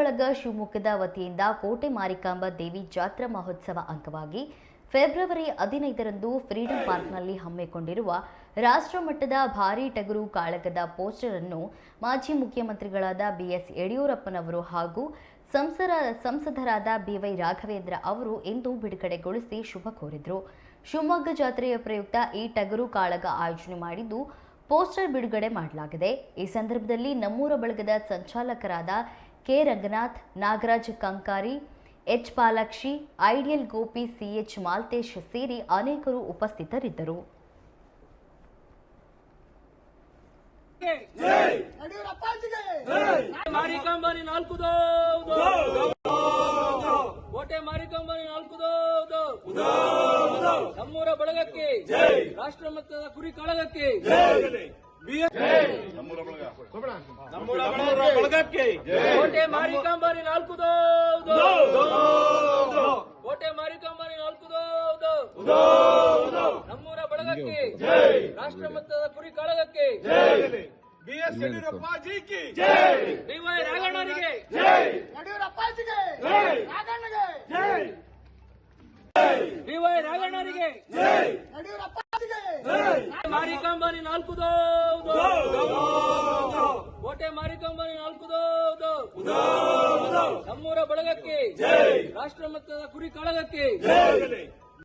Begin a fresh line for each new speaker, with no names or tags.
ಬಳಗ ಶಿವಮೊಗ್ಗದ ವತಿಯಿಂದ ಕೋಟೆ ಮಾರಿಕಾಂಬ ದೇವಿ ಜಾತ್ರಾ ಮಹೋತ್ಸವ ಅಂಗವಾಗಿ ಫೆಬ್ರವರಿ ಹದಿನೈದರಂದು ಫ್ರೀಡಂ ಪಾರ್ಕ್ನಲ್ಲಿ ಹಮ್ಮಿಕೊಂಡಿರುವ ರಾಷ್ಟ್ರಮಟ್ಟದ ಭಾರೀ ಟಗರು ಕಾಳಗದ ಪೋಸ್ಟರ್ ಅನ್ನು ಮಾಜಿ ಮುಖ್ಯಮಂತ್ರಿಗಳಾದ ಬಿಎಸ್ ಯಡಿಯೂರಪ್ಪನವರು ಹಾಗೂ ಸಂಸರ ಸಂಸದರಾದ ಬಿವೈ ರಾಘವೇಂದ್ರ ಅವರು ಇಂದು ಬಿಡುಗಡೆಗೊಳಿಸಿ ಶುಭ ಕೋರಿದರು. ಶಿವಮೊಗ್ಗ ಜಾತ್ರೆಯ ಪ್ರಯುಕ್ತ ಈ ಟಗರು ಕಾಳಗ ಆಯೋಜನೆ ಮಾಡಿದ್ದು ಪೋಸ್ಟರ್ ಬಿಡುಗಡೆ ಮಾಡಲಾಗಿದೆ. ಈ ಸಂದರ್ಭದಲ್ಲಿ ನಮ್ಮೂರ ಬಳಗದ ಸಂಚಾಲಕರಾದ K. Ranganath Nagaraj Kankari H. Palakshi ideal Gopi CH Maltesh ಸೇರಿ ಅನೇಕರು ಉಪಸ್ಥಿತರಿದ್ದರು.
ನಮ್ಮೂರ ಬಳಗಕ್ಕೆ ರಾಷ್ಟ್ರ ಮಟ್ಟದ ಗುರಿ ಕಾಳಗಕ್ಕೆ ಕೋಟೆ ಮಾರಿಕಾಂಬಾರಿ ನಾಲ್ಕು ಕೋಟೆ ಮಾರಿಕಾಂಬಾರಿ ನಾಲ್ಕು ನಮ್ಮೂರ ಬಳಗಕ್ಕೆ ರಾಷ್ಟ್ರ ಮಟ್ಟದ ಕುರಿ ಕಾಳಗಕ್ಕೆ.
ಬಿಎಸ್ ಯಡಿಯೂರಪ್ಪಾಜಿ ಕಿ
ಡಿವೈ ರಾಘಣ್ಣನಿಗೆ
ಯಡಿಯೂರಪ್ಪಾಜಿಗೆ. ರಾಘಣ್ಣಗೆ
ಡಿವೈ ರಾಘಣ್ಣರಿಗೆ
ಯಡಿಯೂರಪ್ಪಾಜಿಗೆ
ಮಾರಿಕಂಬನಿ ನಾಲ್ಕು ಕೋಟೆ ಮಾರಿಕಂಬನಿ ನಾಲ್ಕು ನಮ್ಮೂರ ಬಳಗಕ್ಕೆ ರಾಷ್ಟ್ರ ಮಟ್ಟದ ಕುರಿ ಕಾಳಗಕ್ಕೆ.